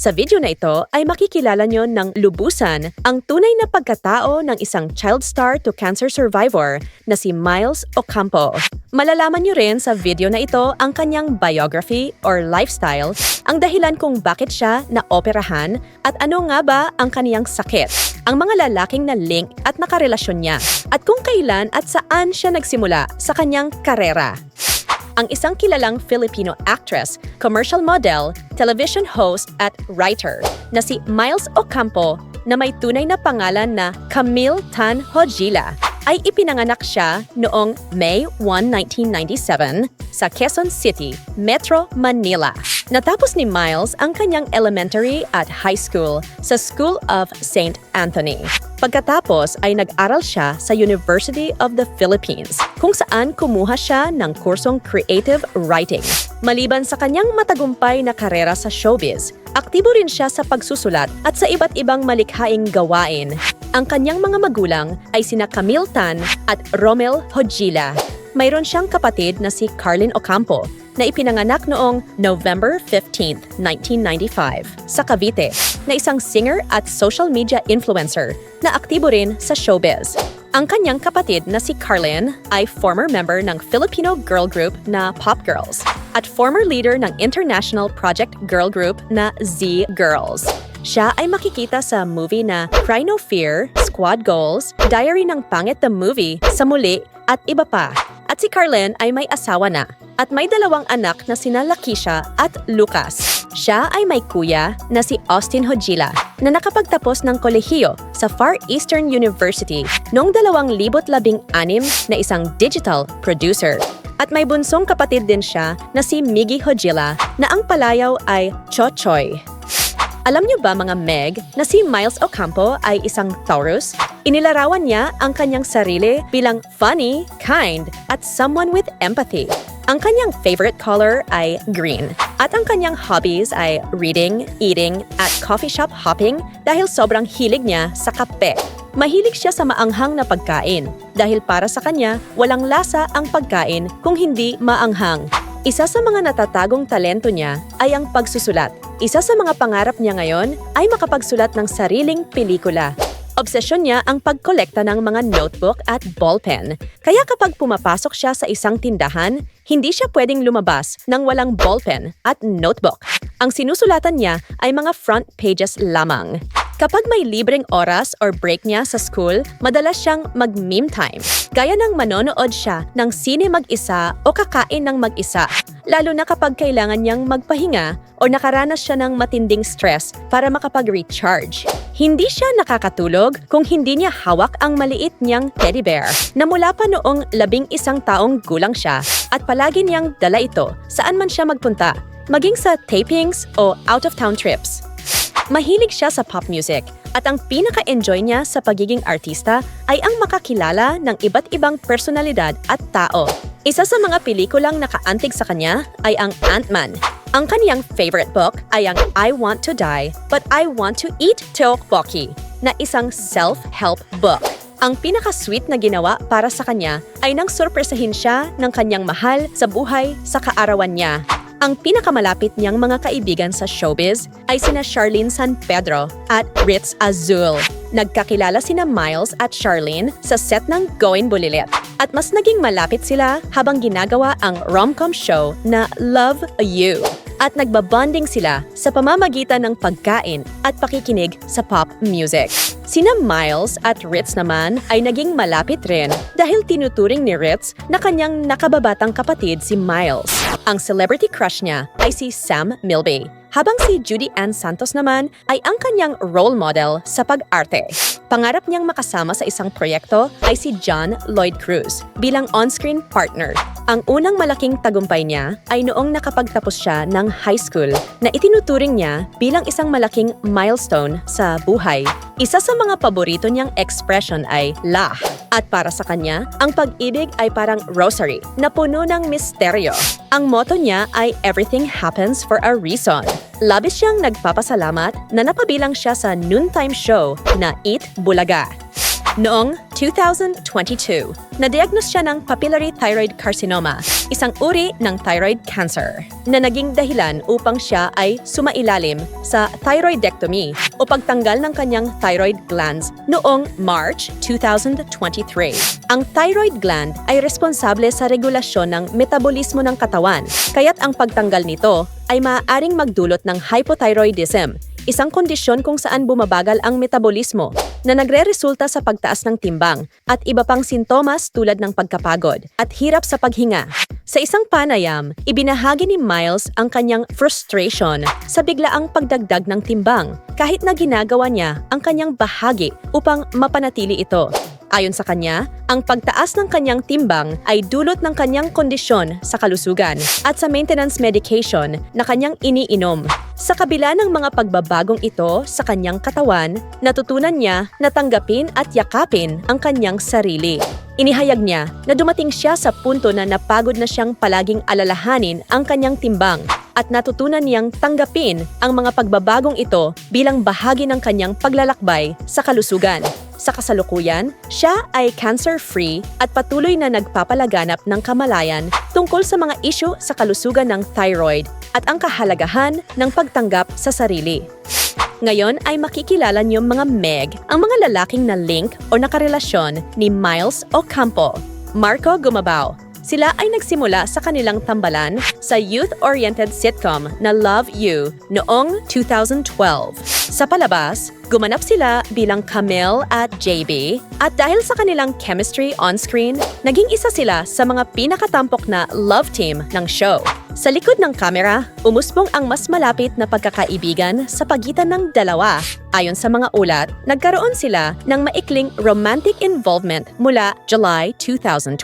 Sa video na ito ay makikilala nyo ng lubusan ang tunay na pagkatao ng isang child star to cancer survivor na si Miles Ocampo. Malalaman nyo rin sa video na ito ang kanyang biography or lifestyle, ang dahilan kung bakit siya naoperahan at ano nga ba ang kaniyang sakit, ang mga lalaking na link at nakarelasyon niya, at kung kailan at saan siya nagsimula sa kanyang karera ang isang kilalang Filipino actress, commercial model, television host at writer na si Miles Ocampo na may tunay na pangalan na Camille Tan Hojila ay ipinanganak siya noong May 1, 1997 sa Quezon City, Metro Manila. Natapos ni Miles ang kanyang elementary at high school sa School of St. Anthony. Pagkatapos ay nag-aral siya sa University of the Philippines kung saan kumuha siya ng kursong creative writing. Maliban sa kanyang matagumpay na karera sa showbiz, aktibo rin siya sa pagsusulat at sa iba't ibang malikhaing gawain. Ang kanyang mga magulang ay sina Camille Tan at Romel Hojila. Mayroon siyang kapatid na si Carlin Ocampo na ipinanganak noong November 15, 1995 sa Cavite na isang singer at social media influencer na aktibo rin sa showbiz. Ang kanyang kapatid na si Carlin ay former member ng Filipino girl group na Pop Girls at former leader ng international project girl group na Z Girls. Siya ay makikita sa movie na Cry No Fear, Squad Goals, Diary ng Pangit the Movie, Sa Muli, at iba pa. At si Carlin ay may asawa na at may dalawang anak na sina Lakisha at Lucas. Siya ay may kuya na si Austin Hojila na nakapagtapos ng kolehiyo sa Far Eastern University noong 2016 na isang digital producer. At may bunsong kapatid din siya na si Miggy Hojila na ang palayaw ay Chochoy. Alam niyo ba mga Meg na si Miles Ocampo ay isang Taurus? Inilarawan niya ang kanyang sarili bilang funny, kind, at someone with empathy. Ang kanyang favorite color ay green. At ang kanyang hobbies ay reading, eating, at coffee shop hopping dahil sobrang hilig niya sa kape. Mahilig siya sa maanghang na pagkain dahil para sa kanya walang lasa ang pagkain kung hindi maanghang. Isa sa mga natatagong talento niya ay ang pagsusulat. Isa sa mga pangarap niya ngayon ay makapagsulat ng sariling pelikula. Obsesyon niya ang pagkolekta ng mga notebook at ballpen. Kaya kapag pumapasok siya sa isang tindahan, hindi siya pwedeng lumabas ng walang ballpen at notebook. Ang sinusulatan niya ay mga front pages lamang. Kapag may libreng oras or break niya sa school, madalas siyang mag-meme time. Gaya ng manonood siya ng sine mag-isa o kakain ng mag-isa. Lalo na kapag kailangan niyang magpahinga o nakaranas siya ng matinding stress para makapag-recharge. Hindi siya nakakatulog kung hindi niya hawak ang maliit niyang teddy bear na mula pa noong labing isang taong gulang siya at palagi niyang dala ito saan man siya magpunta, maging sa tapings o out-of-town trips. Mahilig siya sa pop music at ang pinaka-enjoy niya sa pagiging artista ay ang makakilala ng iba't ibang personalidad at tao. Isa sa mga pelikulang nakaantig sa kanya ay ang Ant-Man. Ang kaniyang favorite book ay ang I Want to Die But I Want to Eat Tteokbokki na isang self-help book. Ang pinaka-sweet na ginawa para sa kanya ay nang sorpresahin siya ng kanyang mahal sa buhay sa kaarawan niya. Ang pinakamalapit niyang mga kaibigan sa showbiz ay sina Charlene San Pedro at Ritz Azul. Nagkakilala sina Miles at Charlene sa set ng Going Bulilit. At mas naging malapit sila habang ginagawa ang rom-com show na Love You. At nagbabonding sila sa pamamagitan ng pagkain at pakikinig sa pop music. Sina Miles at Ritz naman ay naging malapit rin dahil tinuturing ni Ritz na kanyang nakababatang kapatid si Miles. Ang celebrity crush niya ay si Sam Milby, habang si Judy Ann Santos naman ay ang kanyang role model sa pag-arte. Pangarap niyang makasama sa isang proyekto ay si John Lloyd Cruz bilang on-screen partner. Ang unang malaking tagumpay niya ay noong nakapagtapos siya ng high school na itinuturing niya bilang isang malaking milestone sa buhay. Isa sa mga paborito niyang expression ay la. At para sa kanya, ang pag-ibig ay parang rosary na puno ng misteryo. Ang motto niya ay everything happens for a reason. Labis siyang nagpapasalamat na napabilang siya sa noontime show na Eat Bulaga. Noong 2022, na-diagnose siya ng papillary thyroid carcinoma, isang uri ng thyroid cancer, na naging dahilan upang siya ay sumailalim sa thyroidectomy o pagtanggal ng kanyang thyroid glands noong March 2023. Ang thyroid gland ay responsable sa regulasyon ng metabolismo ng katawan, kaya't ang pagtanggal nito ay maaaring magdulot ng hypothyroidism, isang kondisyon kung saan bumabagal ang metabolismo na nagre-resulta sa pagtaas ng timbang at iba pang sintomas tulad ng pagkapagod at hirap sa paghinga. Sa isang panayam, ibinahagi ni Miles ang kanyang frustration sa biglaang pagdagdag ng timbang kahit na ginagawa niya ang kanyang bahagi upang mapanatili ito. Ayon sa kanya, ang pagtaas ng kanyang timbang ay dulot ng kanyang kondisyon sa kalusugan at sa maintenance medication na kanyang iniinom. Sa kabila ng mga pagbabagong ito sa kanyang katawan, natutunan niya na tanggapin at yakapin ang kanyang sarili. Inihayag niya na dumating siya sa punto na napagod na siyang palaging alalahanin ang kanyang timbang at natutunan niyang tanggapin ang mga pagbabagong ito bilang bahagi ng kanyang paglalakbay sa kalusugan. Sa kasalukuyan, siya ay cancer-free at patuloy na nagpapalaganap ng kamalayan tungkol sa mga isyu sa kalusugan ng thyroid at ang kahalagahan ng pagtanggap sa sarili. Ngayon ay makikilala niyo mga Meg, ang mga lalaking na link o nakarelasyon ni Miles Ocampo, Marco Gumabao. Sila ay nagsimula sa kanilang tambalan sa youth-oriented sitcom na Love You noong 2012. Sa palabas, gumanap sila bilang Camille at JB at dahil sa kanilang chemistry on-screen, naging isa sila sa mga pinakatampok na love team ng show. Sa likod ng kamera, umusbong ang mas malapit na pagkakaibigan sa pagitan ng dalawa. Ayon sa mga ulat, nagkaroon sila ng maikling romantic involvement mula July 2012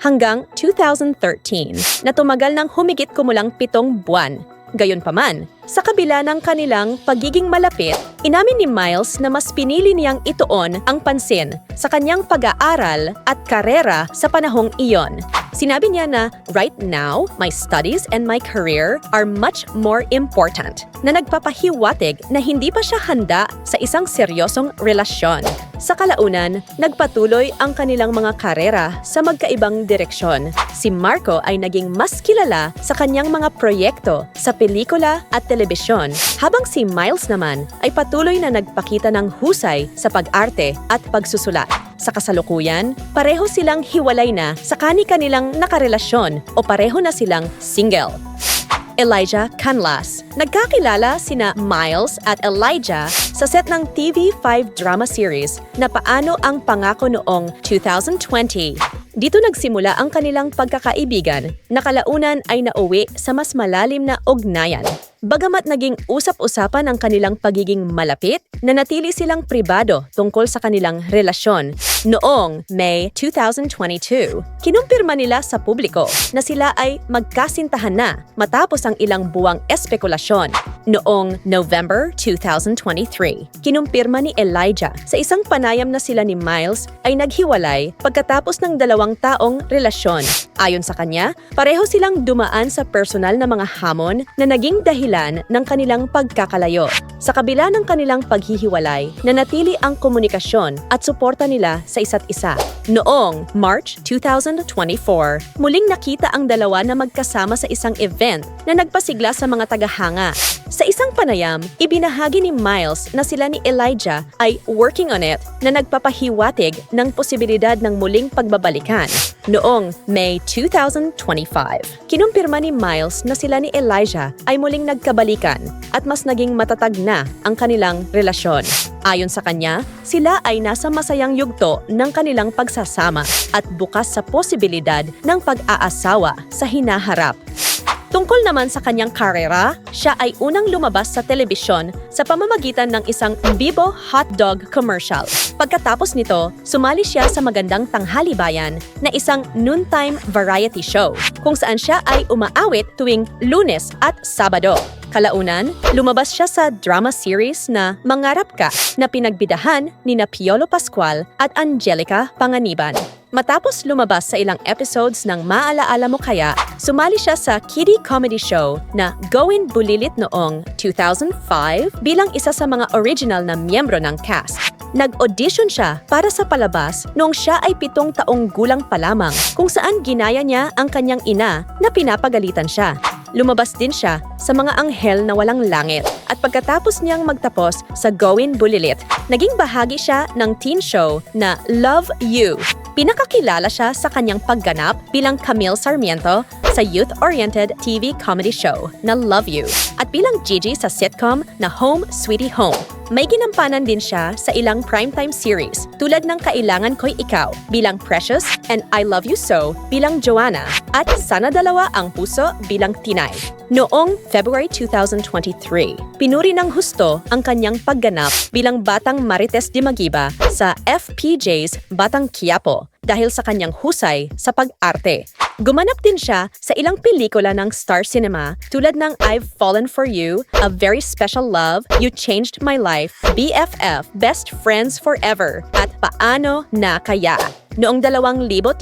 hanggang 2013 na tumagal ng humigit kumulang pitong buwan. Gayunpaman, sa kabila ng kanilang pagiging malapit, inamin ni Miles na mas pinili niyang ituon ang pansin sa kanyang pag-aaral at karera sa panahong iyon. Sinabi niya na, right now, my studies and my career are much more important, na nagpapahiwatig na hindi pa siya handa sa isang seryosong relasyon. Sa kalaunan, nagpatuloy ang kanilang mga karera sa magkaibang direksyon. Si Marco ay naging mas kilala sa kanyang mga proyekto sa pelikula at telebisyon, habang si Miles naman ay patuloy na nagpakita ng husay sa pag-arte at pagsusulat. Sa kasalukuyan, pareho silang hiwalay na sa kani-kanilang nakarelasyon o pareho na silang single. Elijah Canlas. Nagkakilala sina Miles at Elijah sa set ng TV5 drama series na Paano ang Pangako noong 2020. Dito nagsimula ang kanilang pagkakaibigan na kalaunan ay nauwi sa mas malalim na ugnayan. Bagamat naging usap-usapan ang kanilang pagiging malapit, nanatili silang pribado tungkol sa kanilang relasyon. Noong May 2022, kinumpirma nila sa publiko na sila ay magkasintahan na matapos ang ilang buwang espekulasyon. Noong November 2023, kinumpirma ni Elijah sa isang panayam na sila ni Miles ay naghiwalay pagkatapos ng dalawang taong relasyon. Ayon sa kanya, pareho silang dumaan sa personal na mga hamon na naging dahilan ng kanilang pagkakalayo. Sa kabila ng kanilang paghihiwalay, nanatili ang komunikasyon at suporta nila sa isa't isa. Noong March 2024, muling nakita ang dalawa na magkasama sa isang event na nagpasigla sa mga tagahanga. Sa isang panayam, ibinahagi ni Miles na sila ni Elijah ay working on it na nagpapahiwatig ng posibilidad ng muling pagbabalikan. Noong May 2025, kinumpirma ni Miles na sila ni Elijah ay muling nagkabalikan at mas naging matatag na ang kanilang relasyon. Ayon sa kanya, sila ay nasa masayang yugto ng kanilang pagsasama at bukas sa posibilidad ng pag-aasawa sa hinaharap. Tungkol naman sa kanyang karera, siya ay unang lumabas sa telebisyon sa pamamagitan ng isang Bibo hotdog commercial. Pagkatapos nito, sumali siya sa Magandang Tanghali Bayan na isang noontime variety show kung saan siya ay umaawit tuwing lunes at sabado. Kalaunan, lumabas siya sa drama series na Mangarap Ka na pinagbidahan ni na Piolo Pascual at Angelica Panganiban. Matapos lumabas sa ilang episodes ng Maalaala Mo Kaya, sumali siya sa kiddie comedy show na Gawin Bulilit noong 2005 bilang isa sa mga original na miyembro ng cast. Nag-audition siya para sa palabas noong siya ay pitong taong gulang pa lamang kung saan ginaya niya ang kanyang ina na pinapagalitan siya. Lumabas din siya sa mga anghel na walang langit at pagkatapos niyang magtapos sa Gawin Bulilit, naging bahagi siya ng teen show na Love You. Pinakakilala siya sa kanyang pagganap bilang Camille Sarmiento sa youth-oriented TV comedy show na Love You at bilang Gigi sa sitcom na Home Sweetie Home. May ginampanan din siya sa ilang primetime series tulad ng Kailangan Ko'y Ikaw bilang Precious and I Love You So bilang Joanna at Sana Dalawa Ang Puso bilang Tinay. Noong February 2023, pinuri ng husto ang kanyang pagganap bilang Batang Marites de Magiba sa FPJ's Batang Quiapo dahil sa kanyang husay sa pag-arte. Gumanap din siya sa ilang pelikula ng Star Cinema tulad ng I've Fallen For You, A Very Special Love, You Changed My Life, BFF, Best Friends Forever, at Paano Na Kaya. Noong 2019,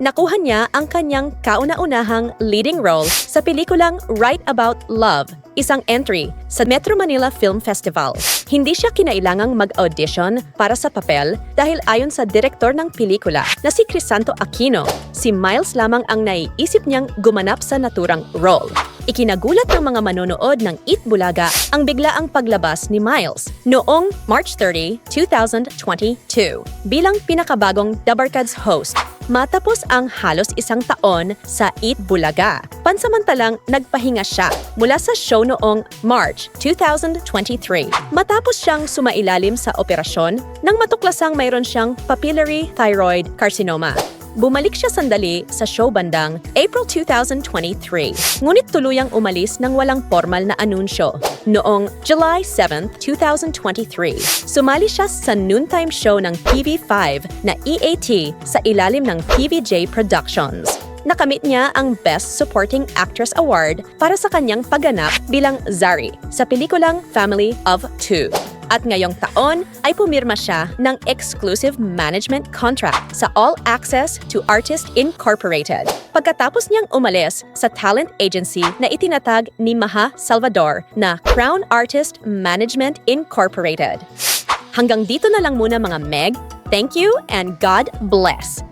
nakuha niya ang kanyang kauna-unahang leading role sa pelikulang Right About Love, isang entry sa Metro Manila Film Festival. Hindi siya kinailangang mag-audition para sa papel dahil ayon sa direktor ng pelikula na si Crisanto Aquino, si Miles lamang ang naiisip niyang gumanap sa naturang role. Ikinagulat ng mga manonood ng Eat Bulaga ang biglaang paglabas ni Miles noong March 30, 2022 bilang pinakabagong Dabarkads host matapos ang halos isang taon sa Eat Bulaga. Pansamantalang nagpahinga siya mula sa show noong March 2023 matapos siyang sumailalim sa operasyon nang matuklasang mayroon siyang papillary thyroid carcinoma. Bumalik siya sandali sa show bandang April 2023, ngunit tuluyang umalis ng walang formal na anunsyo. Noong July 7, 2023, sumali siya sa noontime show ng TV5 na EAT sa ilalim ng TVJ Productions. Nakamit niya ang Best Supporting Actress Award para sa kanyang pagganap bilang Zari sa pelikulang Family of Two. At ngayong taon ay pumirma siya ng exclusive management contract sa All Access to Artist Incorporated. Pagkatapos niyang umalis sa talent agency na itinatag ni Maha Salvador na Crown Artist Management Incorporated. Hanggang dito na lang muna mga Meg. Thank you and God bless.